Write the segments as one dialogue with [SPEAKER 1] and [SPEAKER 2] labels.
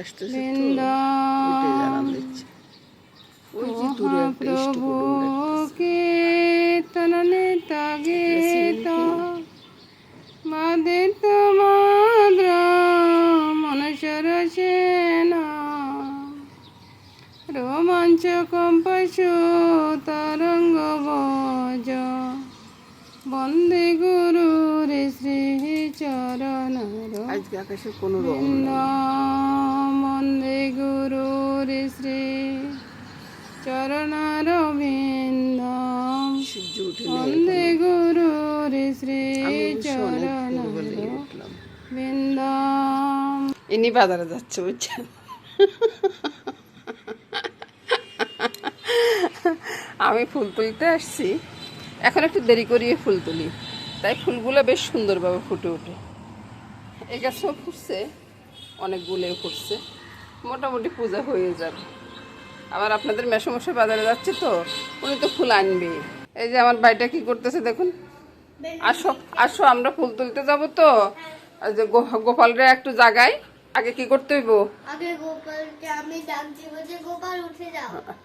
[SPEAKER 1] আসতেছে তো। ওইটাই জানান দিচ্ছে। ওই যে দূরে একটা স্টুকু
[SPEAKER 2] কীর্তনে গীত বাদিত মাদ্র মনুষ্যর সেন রোমাঞ্চ কম্পশু তরঙ্গ বজ। বন্দে গুরু রে শ্রী চরণ।
[SPEAKER 1] আজকে আকাশের কোনো রং
[SPEAKER 2] বন্দে গুরু রে শ্রী। চরণার বিন্দ গুরু রে শ্রী চরণ বৃন্দ
[SPEAKER 1] ইনি বাজারে যাচ্ছে বুঝছেন? আমি ফুল তুলতে আসছি। এখন একটু দেরি করিয়ে ফুল তুলি। তাই ফুলগুলো বেশ সুন্দরভাবে ফুটে ওঠে। এই গাছও ফুটছে অনেকগুলো ফুটছে। মোটামুটি পূজা হয়ে যাবে। আবার আপনাদের মেসমশাই বাজারে যাচ্ছে তো উনি তো ফুল আনবে এই যে আমার বাড়িটা কি করতেছে দেখুন। আসো আসো আমরা ফুল তুলতে যাব তো। যে গোপালরে একটু জাগাই আগে কি করতে হইব?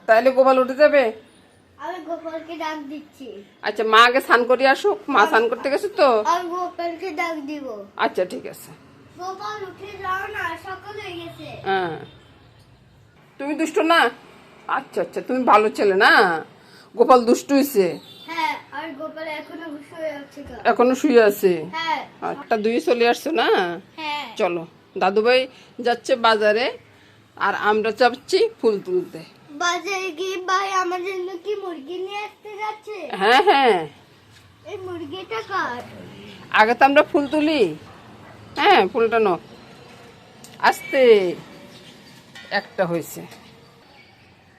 [SPEAKER 1] তাহলে গোপাল উঠে যাবে?
[SPEAKER 3] আমি গোপালকে ডাক দিচ্ছি।
[SPEAKER 1] আচ্ছা মা আগে স্নান করে আসুক মা স্নান করতে গেছে তো?
[SPEAKER 3] আর গোপালকে ডাক দিব।
[SPEAKER 1] আচ্ছা ঠিক আছে।
[SPEAKER 3] গোপাল উঠে যাও না সকাল হয়ে গেছে।
[SPEAKER 1] হ্যাঁ। তুমি দুষ্ট না? আচ্ছা আচ্ছা তুমি ভালো ছেলে না? গোপাল দুষ্ট হয়েছে
[SPEAKER 3] হ্যাঁ আর গোপাল এখনও শুয়ে আছে
[SPEAKER 1] এখনও শুয়ে আছে?
[SPEAKER 3] হ্যাঁ।
[SPEAKER 1] দুই চলে আসছো না?
[SPEAKER 3] হ্যাঁ।
[SPEAKER 1] চলো দাদুভাই যাচ্ছে বাজারে আর আমরা চাচ্ছি ফুল তুলতে।
[SPEAKER 3] বাজারে গিয়ে ভাই জন্য কি মুরগি নিয়ে আসতে যাচ্ছে?
[SPEAKER 1] হ্যাঁ হ্যাঁ।
[SPEAKER 3] এই মুরগিটা কার?
[SPEAKER 1] আগে তো আমরা ফুল তুলি। হ্যাঁ ফুলটা নো আসতে। একটা হয়েছে।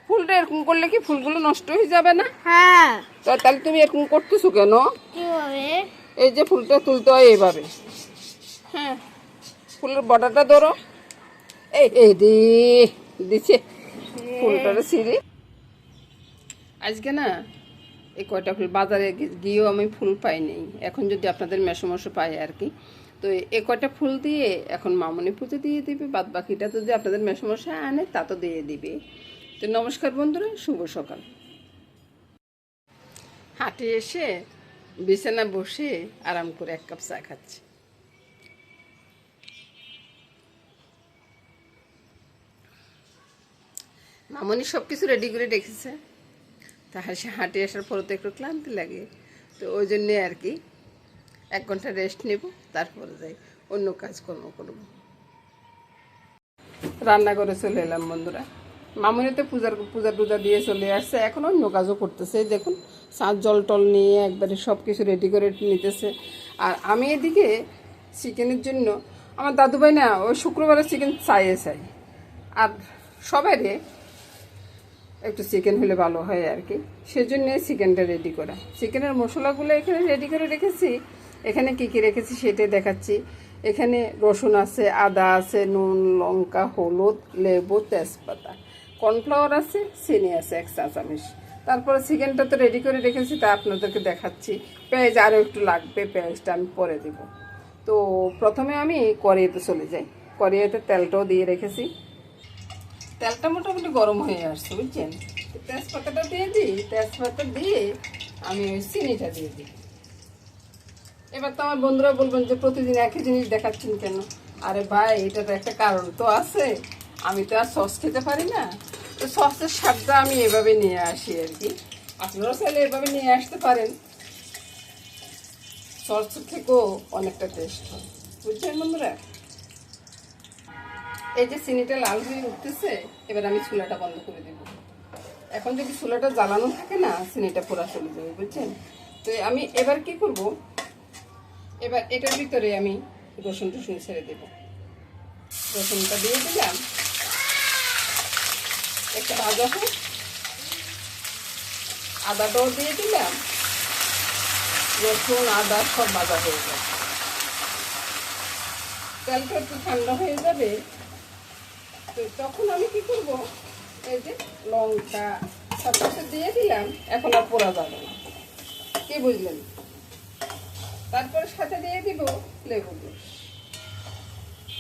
[SPEAKER 1] ফুলটা এরকম করলে কি ফুলগুলো নষ্ট হয়ে যাবে না?
[SPEAKER 3] হ্যাঁ।
[SPEAKER 1] তো তাহলে তুমি এরকম করতেছো কেন?
[SPEAKER 3] কীভাবে?
[SPEAKER 1] এই যে ফুলটা তুলতে হয় এইভাবে। হ্যাঁ। ফুলের বর্ডারটা ধরো। এই এই দি দিছে। ফুলটারে সিঁড়ি। আজকে না এই কয়টা ফুল বাজারে গিয়েও আমি ফুল পাই নাই। এখন যদি আপনাদের মেসমশো পাই আর কি। তো এ কয়টা ফুল দিয়ে এখন মামনি পুজো দিয়ে দিবে বাদ বাকিটা যদি আপনাদের মেসমশাই আনে, তা তো দিয়ে দিবে। তো নমস্কার বন্ধুরা, শুভ সকাল। হাঁটে এসে বিছানা বসে আরাম করে এক কাপ চা খাচ্ছি। মামনি সব কিছু রেডি করে রেখেছে। তাহলে সে হাঁটে আসার পরে তো একটু ক্লান্তি লাগে। তো ওই জন্যে আর কি এক ঘণ্টা রেস্ট নেব, তারপরে যাই। অন্য কাজকর্ম করব। রান্না করে চলে এলাম বন্ধুরা। মামনি তো পূজার পূজা টুজা দিয়ে চলে আসছে। এখন অন্য কাজও করতেছে। দেখুন সাঁত জল টল নিয়ে একবারে সব কিছু রেডি করে নিতেছে। আর আমি এদিকে চিকেনের জন্য, আমার দাদুভাই না, ওই শুক্রবারে চিকেন চাইয়ে চাই। আর সবাইরে একটু চিকেন হলে ভালো হয় আর কি। সেজন্য চিকেনটা রেডি করা। চিকেনের মশলাগুলো এখানে রেডি করে রেখেছি। এখানে কি কি রেখেছি সেটাই দেখাচ্ছি। এখানে রসুন আছে, আদা আছে, নুন, লঙ্কা, হলুদ, লেবু, তেজপাতা। কর্নফ্লাওয়ার আছে, চিনি আছে, এক চা চামচ তারপরে চিকেনটা তো রেডি করে রেখেছি, তা আপনাদেরকে দেখাচ্ছি। পেঁয়াজ আরও একটু লাগবে, পেঁয়াজটা আমি পরে দেব। তো প্রথমে আমি কড়াইতে চলে যাই। কড়াইতে তেলটাও দিয়ে রেখেছি। তেলটা মোটামুটি গরম হয়ে আসছে, বুঝছেন? তেজপাতাটা দিয়ে দিই, তেজপাতা দিয়ে আমি ওই চিনিটা দিয়ে দিই। এবার তো আমার বন্ধুরা বলবেন যে প্রতিদিন একই জিনিস দেখাচ্ছেন কেন? আরে ভাই, এটা তো একটা কারণ তো আছে। আমি তো আর সস খেতে পারি না। তো সসের স্বাদটা আমি এভাবে নিয়ে আসি আর কি। আপনারাও চাইলে এভাবে নিয়ে আসতে পারেন। সস থেকেও অনেকটা টেস্ট হয়। বুঝছেন বন্ধুরা? এই যে চিনিটা লাল হয়ে উঠতেছে, এবার আমি চুলাটা বন্ধ করে দেব। এখন যদি চুলাটা জ্বালানো থাকে না, চিনিটা পোড়া চলে যাবে, বুঝছেন? তো আমি এবার কি করব? এবার এটার ভিতরে আমি রসুন টসুন ছেড়ে দেব। রসুনটা দিয়ে দিলাম। একটা ভাজা হোক। আদাটাও দিয়ে দিলাম। রসুন, আদা সব ভাজা হয়ে যাবে তেলটা একটু ঠান্ডা হয়ে যাবে। তো তখন আমি কি করব? এই যে লঙ্কা সব কিছু দিয়ে দিলাম। এখন আর পোড়া যাবে না। কি বুঝলেন? তারপরে সাথে দিয়ে দিব লেবু রস।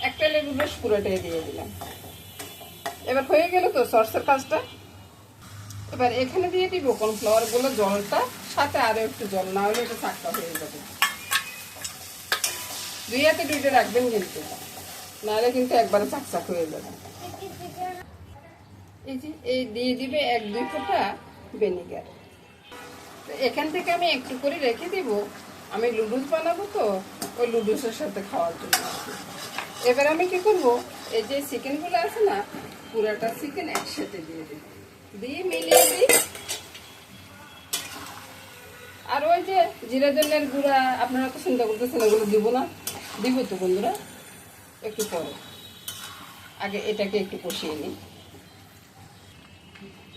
[SPEAKER 1] একটা লেবু রস পুরোটাই দিয়ে দিলাম। এবার হয়ে গেল তো সর্ষের কাজটা এবার এখানে দিয়ে দিব কর্নফ্লাওয়ারগুলো জলটা, সাথে আরও একটু জল, না হলে এটা চাকটা হয়ে যাবে। দুই হাতে দুইটা রাখবেন কিন্তু। নাহলে কিন্তু একবারে চাকচাক হয়ে যাবে। এই যে, এই দিয়ে দিবে এক, দুই ফোঁটা ভিনেগার। এখান থেকে আমি একটু করে রেখে দিব। আমি লুডুস বানাবো তো, ওই লুডুসের সাথে খাওয়ার জন্য। এবার আমি কি করব? এই যে চিকেনগুলো আছে না, পুরাটা চিকেন একসাথে দিয়ে দিই। দিয়ে মিলিয়ে দিই। আর ওই যে জিরা জলের গুঁড়া, আপনারা তো চিন্তা করতেছেন ওগুলো দিব না। দিব তো বন্ধুরা, একটু পরে। আগে এটাকে একটু কষিয়ে নিই।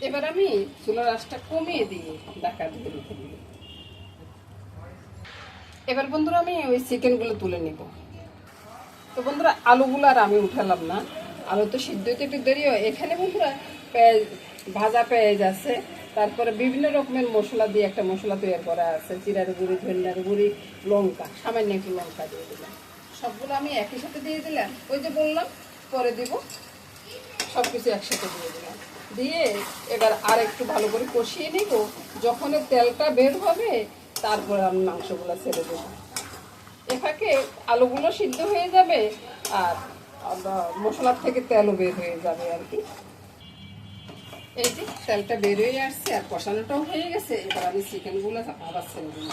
[SPEAKER 1] এবার আমি চুলার আঁচটা কমিয়ে দিয়ে ডাকা দিয়ে রেখে দিই। এবার বন্ধুরা আমি ওই চিকেনগুলো তুলে নিব। তো বন্ধুরা, আলুগুলো আর আমি উঠালাম না। আলু তো সিদ্ধ হতে একটু দেরি হয়। এখানে বন্ধুরা পেঁয়াজ, ভাজা পেঁয়াজ আছে। তারপরে বিভিন্ন রকমের মশলা দিয়ে একটা মশলা তৈরি করা আছে। জিরার গুঁড়ি, ধনিয়ার গুঁড়ি, লঙ্কা, সামান্য একটু লঙ্কা দিয়ে দিলাম। সবগুলো আমি একই সাথে দিয়ে দিলাম। ওই যে বললাম, পরে দিব। সব কিছু একসাথে দিয়ে দিলাম। দিয়ে এবার আর একটু ভালো করে কষিয়ে নিব। যখন তেলটা বের হবে তারপরে আমি মাংসগুলো ছেড়ে দেবো। এটাকে আলুগুলো সিদ্ধ হয়ে যাবে আর মশলার থেকে তেলও বের হয়ে যাবে আর কি। এই যে তেলটা বের হয়ে আসছে আর কষানোটাও হয়ে গেছে, এবার আমি চিকেনগুলো আবার ছেড়ে দিই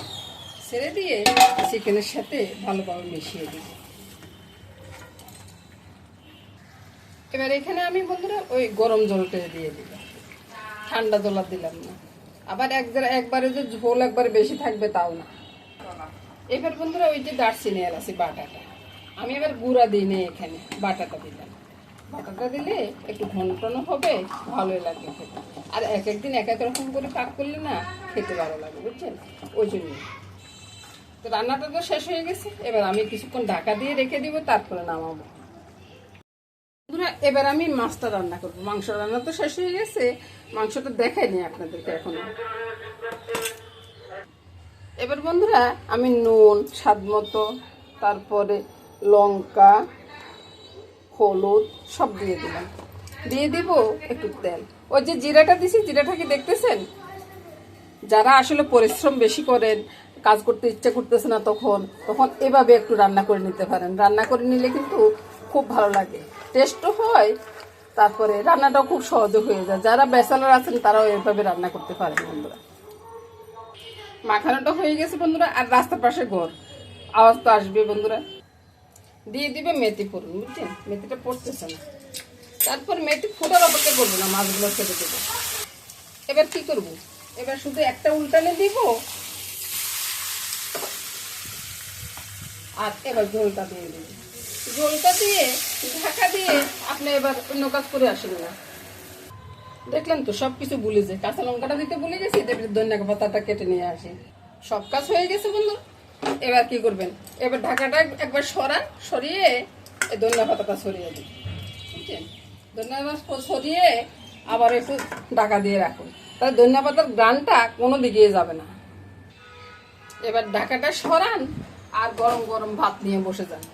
[SPEAKER 1] ছেড়ে দিয়ে চিকেনের সাথে ভালোভাবে মিশিয়ে দিই এবার এখানে আমি বন্ধুরা ওই গরম জলটা দিয়ে দিলাম। ঠান্ডা জল দিলাম না। আবার এক একবারে যে ঝোল একবারে বেশি থাকবে তাও না। এবার বন্ধুরা ওই যে দারচিনি এলাচি বাটাটা। আমি এবার গুঁড়া দিই নে এখানে, বাটাটা দিলাম। বাটাটা দিলে একটু ঘন হবে, ভালোই লাগবে খেতে। আর এক একদিন এক এক রকম করে পাক করলে না খেতে ভালো লাগে, বুঝছেন? ওই জন্য তো রান্নাটা তো শেষ হয়ে গেছে, এবার আমি কিছুক্ষণ ঢাকা দিয়ে রেখে দিব, তারপরে নামাবো। এবার আমি মাছটা রান্না করব। মাংস রান্না তো শেষ হয়ে গেছে। মাংসটা দেখাইনি আপনাদেরকে এখনও। এবার বন্ধুরা, আমি নুন, স্বাদ মতো, তারপরে লঙ্কা, হলুদ, সব দিয়ে দিলাম। দিয়ে দিব একটু তেল। ওই যে জিরাটা দিছি, জিরাটা কি দেখতেছেন? যারা আসলে পরিশ্রম বেশি করেন, কাজ করতে ইচ্ছা করতেছে না তখন তখন এভাবে একটু রান্না করে নিতে পারেন। রান্না করে নিলে কিন্তু খুব ভালো লাগে। টেস্টও হয়, তারপরে রান্নাটাও খুব সহজে হয়ে যায়। যারা ব্যাচেলার আছেন, তারাও এভাবে রান্না করতে পারেন বন্ধুরা। মাখানোটা হয়ে গেছে বন্ধুরা, আর রাস্তার পাশে ঘর। আওয়াজ তো আসবে বন্ধুরা। দিয়ে দিবে মেথি ফোড়ন, বুঝছেন? মেথিটা পড়তেছে না। তারপর মেথি ফোটার অপেক্ষা করব না, মাছগুলো ছেড়ে দেবো। এবার কি করব? এবার শুধু একটা উল্টানে দিব। আর এবার ঝোলটা দিয়ে দিব। ঝোলটা দিয়ে, ঢাকা দিয়ে আপনি এবার অন্য কাজ করে আসেন না। দেখলেন তো সব কিছু ভুলে যায়। কাঁচা লঙ্কাটা দিতে ভুলে গেছি এবার ধনিয়া পাতাটা কেটে নিয়ে আসি। সব কাজ হয়ে গেছে বন্ধু। এবার কি করবেন? এবার ঢাকাটা একবার সরান, সরিয়ে এই ধনিয়া পাতাটা সরিয়ে দিন। বুঝছেন ধনিয়া সরিয়ে আবার একটু ঢাকা দিয়ে রাখুন। তাহলে ধনিয়া পাতার গ্রানটা কোনো দিকে যাবে না। এবার ঢাকাটা সরান আর গরম গরম ভাত নিয়ে বসে যান।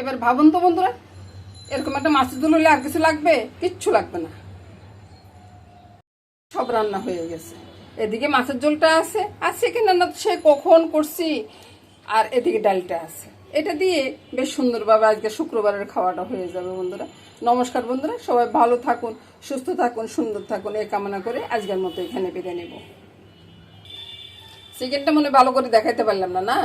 [SPEAKER 1] এবার ভাবুন তো বন্ধুরা, এরকম একটা মাছের ঝোল হলে আর কিছু লাগবে? কিচ্ছু লাগবে না। সব রান্না হয়ে গেছে। এদিকে মাছের ঝোলটা আছে। আর সেখানে রান্না সে কখন করছি। আর এদিকে ডালটা আছে। এটা দিয়ে বেশ সুন্দরভাবে আজকে শুক্রবারের খাওয়াটা হয়ে যাবে বন্ধুরা। নমস্কার বন্ধুরা, সবাই ভালো থাকুন, সুস্থ থাকুন, সুন্দর থাকুন। এই কামনা করে আজকের মতো এখানে বিদায় নেব। চিকেনটা মনে ভালো করে দেখাইতে পারলাম না না?